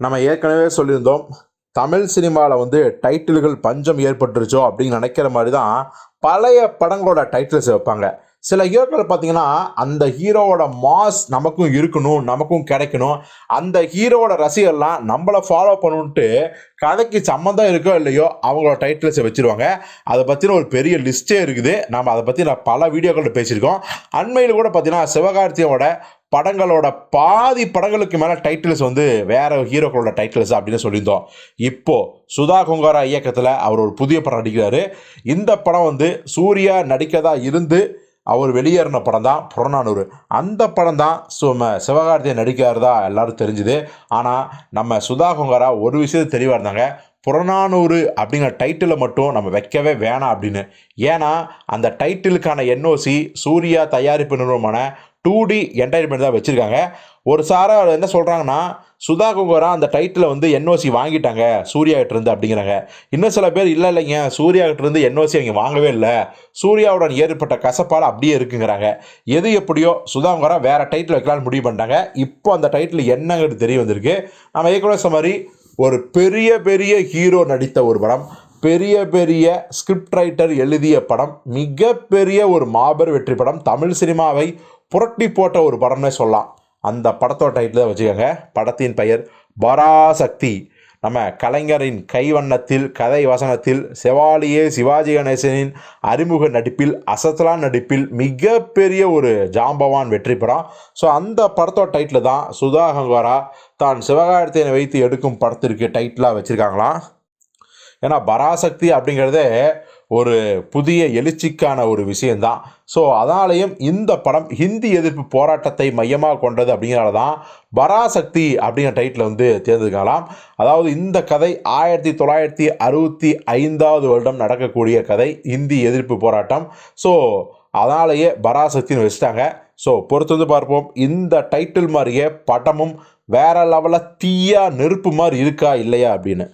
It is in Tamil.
நம்ம ஏற்கனவே சொல்லியிருந்தோம் தமிழ் சினிமாவில் வந்து டைட்டில்கள் பஞ்சம் ஏற்பட்டுருச்சோ அப்படின்னு நினைக்கிற மாதிரி தான் பழைய படங்களோட டைட்டில்ஸ் வைப்பாங்க. சில ஹீரோக்கள் பார்த்தீங்கன்னா அந்த ஹீரோவோட மாஸ் நமக்கும் இருக்கணும் நமக்கும் கிடைக்கணும். அந்த ஹீரோவோட ரசிகர்லாம் நம்மளை ஃபாலோ பண்ணணுன்ட்டு கதைக்கு சம்மந்தம் இருக்கோ இல்லையோ அவங்களோட டைட்டில்ஸை வச்சிருவாங்க. அதை பற்றின ஒரு பெரிய லிஸ்ட்டே இருக்குது. நம்ம அதை பற்றி நான் பல வீடியோக்களில் பேசியிருக்கோம். அண்மையில் கூட பார்த்தீங்கன்னா சிவகார்த்தியோட படங்களோட பாதி படங்களுக்கு மேலே டைட்டில்ஸ் வந்து வேறு ஹீரோக்களோட டைட்டில்ஸ் அப்படின்னு சொல்லியிருந்தோம். இப்போது சுதா கொங்காரா இயக்கத்தில் அவர் ஒரு புதிய படம் நடிக்கிறாரு. இந்த படம் வந்து சூர்யா நடிக்கதா இருந்து அவர் வெளியேறின படம் தான் புறநானூறு. அந்த படம் தான் சும சிவகார்த்தியை நடிக்கிறதா எல்லாரும் தெரிஞ்சுது. ஆனால் நம்ம சுதா கொங்காரா ஒரு விஷயத்தை தெளிவாக இருந்தாங்க. புறநானூறு அப்படிங்கிற டைட்டிலை மட்டும் நம்ம வைக்கவே வேணாம் அப்படின்னு. ஏன்னா அந்த டைட்டிலுக்கான என்ஓசி சூர்யா தயாரிப்பு நிறுவனமான டூ டி என்டர்டைன்மெண்ட் தான் வச்சுருக்காங்க. ஒரு சாரா என்ன சொல்கிறாங்கன்னா சுதா குங்கரா அந்த டைட்டில் வந்து என்ஓசி வாங்கிட்டாங்க சூர்யா கிட்டேருந்து அப்படிங்கிறாங்க. இன்னும் சில பேர் இல்லை இல்லைங்க சூர்யா கிட்டேருந்து என்ஓசி அவங்க வாங்கவே இல்லை. சூர்யாவுடன் ஏற்பட்ட கசப்பால் அப்படியே இருக்குங்கிறாங்க. எது எப்படியோ சுதா குங்கரா வேறு டைட்டில் வைக்கலாம்னு முடிவு பண்ணிட்டாங்க. இப்போ அந்த டைட்டில் என்னங்கிறது தெரிய வந்திருக்கு. நம்ம ஏற்கனவே சொன்ன மாதிரி ஒரு பெரிய பெரிய ஹீரோ நடித்த ஒரு படம் பெரிய பெரிய ஸ்கிரிப்ட் ரைட்டர் எழுதிய படம் மிகப்பெரிய ஒரு மாபெரும் வெற்றி படம் தமிழ் சினிமாவை புரட்டி போட்ட ஒரு படம்னே சொல்லலாம். அந்த படத்தோட டைட்டில் தான் வச்சுக்கோங்க. படத்தின் பெயர் பராசக்தி. நம்ம கலைஞரின் கைவண்ணத்தில் கதை வசனத்தில் செவாலியே சிவாஜி கணேசனின் அறிமுக நடிப்பில் அசத்தலான் நடிப்பில் மிகப்பெரிய ஒரு ஜாம்பவான் வெற்றி பெறான். ஸோ அந்த படத்தோட டைட்டில் தான் சுதா கங்காரா தான் சிவகார்த்தியனை வைத்து எடுக்கும் படத்திற்கு டைட்டிலாக வச்சுருக்காங்களாம். ஏன்னா பராசக்தி அப்படிங்கிறதே ஒரு புதிய எழுச்சிக்கான ஒரு விஷயந்தான் ஸோ அதனாலேயும் இந்த படம் ஹிந்தி எதிர்ப்பு போராட்டத்தை மையமாக கொண்டது அப்படிங்கிறனால தான் பராசக்தி அப்படிங்கிற டைட்டில் வந்து தேர்ந்தெடுக்கலாம் அதாவது இந்த கதை ஆயிரத்தி தொள்ளாயிரத்தி அறுபத்தி ஐந்தாவது வருடம் நடக்கக்கூடிய கதை ஹிந்தி எதிர்ப்பு போராட்டம். ஸோ அதனாலேயே பராசக்தின்னு வச்சுட்டாங்க. ஸோ பொறுத்து வந்து பார்ப்போம். இந்த டைட்டில் மாதிரியே படமும் வேற லெவலில் தீயா நெருப்பு மாதிரி இருக்கா இல்லையா அப்படின்னு.